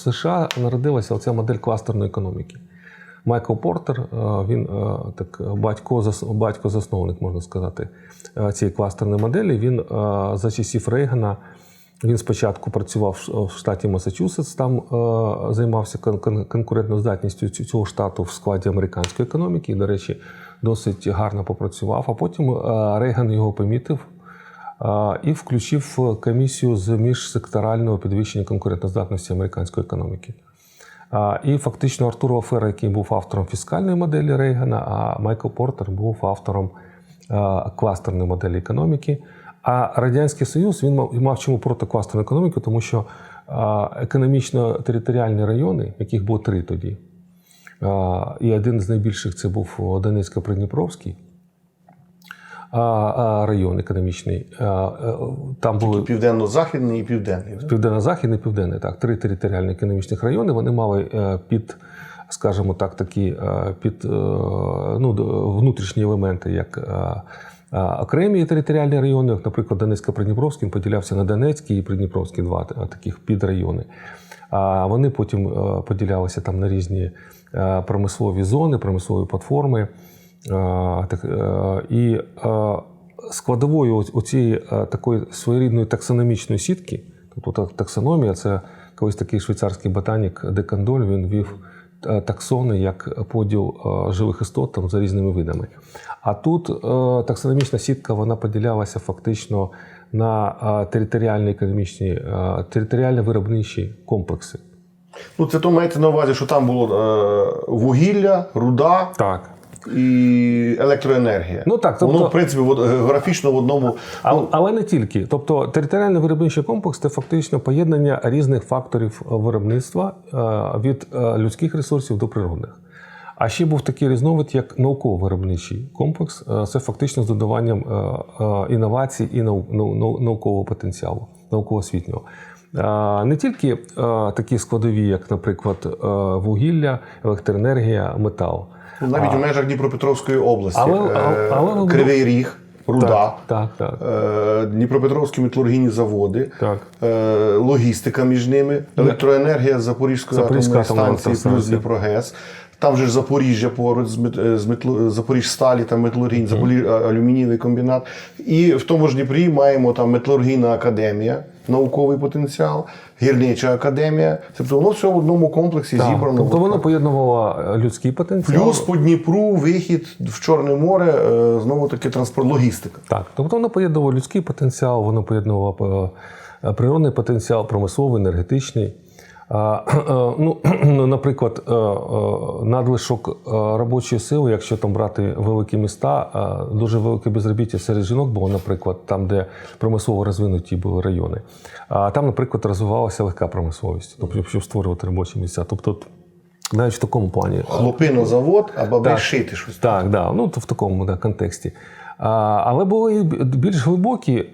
США народилася оця модель кластерної економіки. Майкл Портер, е, він е, так батько, зас- батько-засновник, можна сказати, е, цієї кластерної моделі. Він за часів Рейгана він спочатку працював в- штаті Масачусетс, там займався кон- кон- конкурентноздатністю цього штату в складі американської економіки. І, до речі, досить гарно попрацював. А потім Рейган його помітив і включив комісію з міжсекторального підвищення конкурентоздатності американської економіки. І фактично Артур Афера, який був автором фіскальної моделі Рейгана, а Майкл Портер був автором кластерної моделі економіки. А Радянський Союз він мав, мав чому проти економіки, тому що економічно-територіальні райони, яких було три тоді, і один з найбільших це був Донецько-Придніпровський, район економічний. Е, Там були Південно-західний і південний. південно-західний, південний, так, три територіальні економічних райони. Вони мали е, під, скажімо так, такі е, під ну, внутрішні елементи, як окремі територіальні райони, як, наприклад, Донецько-Придніпровський поділявся на Донецький і Придніпровський два таких підрайони. А вони потім поділялися там на різні промислові зони, промислові платформи. Е, І е, складовою оцієї е, такої своєрідної таксономічної сітки, тобто таксономія, це колись такий швейцарський ботанік Декандоль, він вів таксони як поділ живих істот там, за різними видами. А тут таксономічна сітка вона поділялася фактично на територіальні економічні, територіально виробничі комплекси. Ну, це то маєте на увазі, що там було е, вугілля, руда Так. І електроенергія. Ну, так, Воно, тобто- в принципі, географічно в одному. Але, але не тільки. Тобто територіальний виробничий комплекс це фактично поєднання різних факторів виробництва е, від е, людських ресурсів до природних. А ще був такий різновид, як науково-виробничий комплекс. Е, Це фактично з додаванням інновацій і нау- нау- нау- наукового потенціалу, науково-освітнього. Не тільки такі складові, як, наприклад, вугілля, електроенергія, метал. Ну, навіть у межах Дніпропетровської області. Але- е, але- але Кривий Ріг, руда, Так, так, е, Дніпропетровські металургійні заводи, так. е, логістика між ними, електроенергія Запорізької атомної станції плюс. Дніпрогес. Там же ж Запоріжжя поруч з мет- з метло- Запоріжсталі, там металургійний, Запоріж алюмінієвий комбінат. І в тому ж Дніпрі маємо там металургійна академія, науковий потенціал, гірнича академія. Тобто воно все в одному комплексі Так. зібрано. Тобто воно поєднувало е, людський потенціал. Плюс по Дніпру вихід в Чорне море, е, знову таки транспорт, логістика. Так, тобто воно поєднувало людський потенціал, воно поєднувало е, природний потенціал, промисловий, енергетичний. Е, ну, наприклад, е, е, надлишок робочої сили, якщо там брати великі міста, дуже велике безробіття серед жінок було, наприклад, там, де промислово розвинуті були райони. А там, наприклад, розвивалася легка промисловість, тобто, щоб створювати робочі місця. Тобто, навіть в такому плані Хлопинозавод, а бабай Так. шити щось. так, да, ну то в такому да, контексті. Але були більш глибокі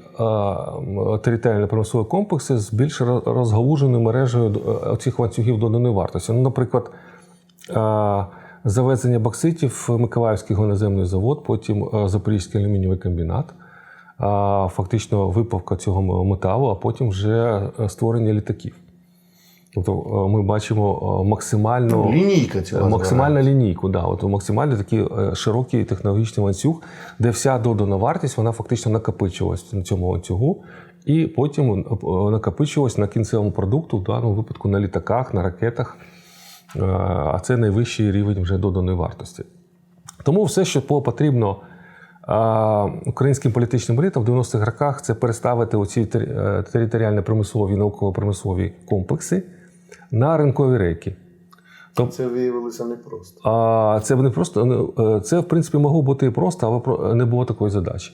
територіальні промислові комплекси з більш роз- розгалуженою мережею е, цих ланцюгів доданої вартості. Ну, наприклад, завезення бокситів Миколаївський гоноземний завод, потім е, Запорізький алюмінієвий комбінат. Фактично випавка цього металу, а потім вже е, створення літаків. Тобто е, ми бачимо е, максимально Лінійка ціла. Максимальна лінійку, да, от максимально такий е, широкий технологічний ланцюг, де вся додана вартість вона фактично накопичувалась на цьому ланцюгу, і потім е, накопичувалась на кінцевому продукту, в даному випадку на літаках, на ракетах. Е, А це найвищий рівень вже доданої вартості. Тому все, що було потрібно українським політичним елітам в 90-х роках, це переставити оці тер- е, територіально промислові науково-промислові комплекси на ринкові рейки. Це виявилося непросто. А це не просто е, це, в принципі, могло бути і просто, але не було такої задачі.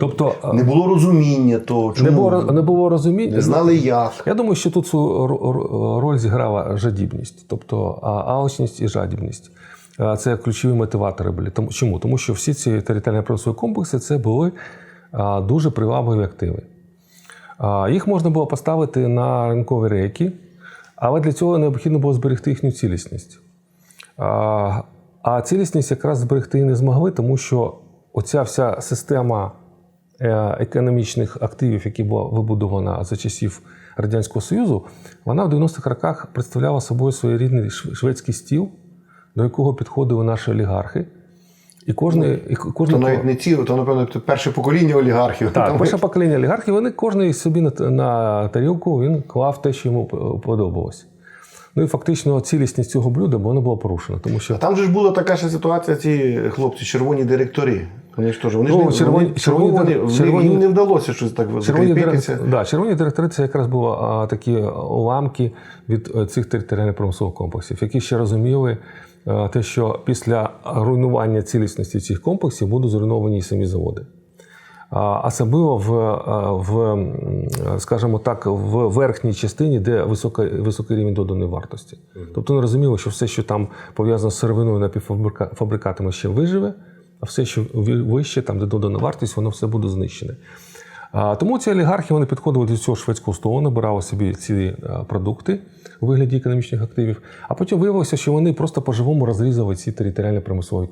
Тобто е, Не було розуміння того, чому не було, не було розуміння. не знали як. Я думаю, що тут цю ро- ро- роль зіграла жадібність, тобто алчність і жадібність. Це ключові мотиватори були. Тому чому? Тому що всі ці територіальні промислові комплекси це були дуже привабливі активи. Їх можна було поставити на ринкові рейки, але для цього необхідно було зберегти їхню цілісність. А, цілісність якраз зберегти і не змогли, тому що оця вся система е, економічних активів, які була вибудована за часів Радянського Союзу, вона в 90-х роках представляла собою своєрідний шведський стіл, до якого підходили наші олігархи. І кожне, і кожне То навіть не ці, то напевно перше покоління олігархів. так, Там перше покоління олігархів, вони кожен собі на, на тарілку він клав те, що йому подобалось. Ну і фактично цілісність цього блюда бо воно було порушено, тому що А там же ж була така ж ситуація, ці хлопці, червоні директори. Вони ж теж, вони ж Ну, не, червоні- вони, червоні вони, червоні- їм не вдалося щось так червоні, директори, да, червоні директори це якраз були а, такі уламки від е, цих територіальних промислових комплексів, які ще розуміли е, те, що після руйнування цілісності цих комплексів будуть зруйновані і самі заводи. А, Особливо в, е, в, скажімо так, в верхній частині, де висока, високий рівень доданої вартості. Тобто вони розуміли, що все, що там пов'язано з сировиною напівфабрикатами, ще виживе, а все, що вище, там, де додана вартість, воно все буде знищене. Тому ці олігархи вони підходили до цього шведського столу, набирали собі ці е, продукти у вигляді економічних активів, а потім виявилося, що вони просто по-живому розрізали ці територіальні промислові комплекси.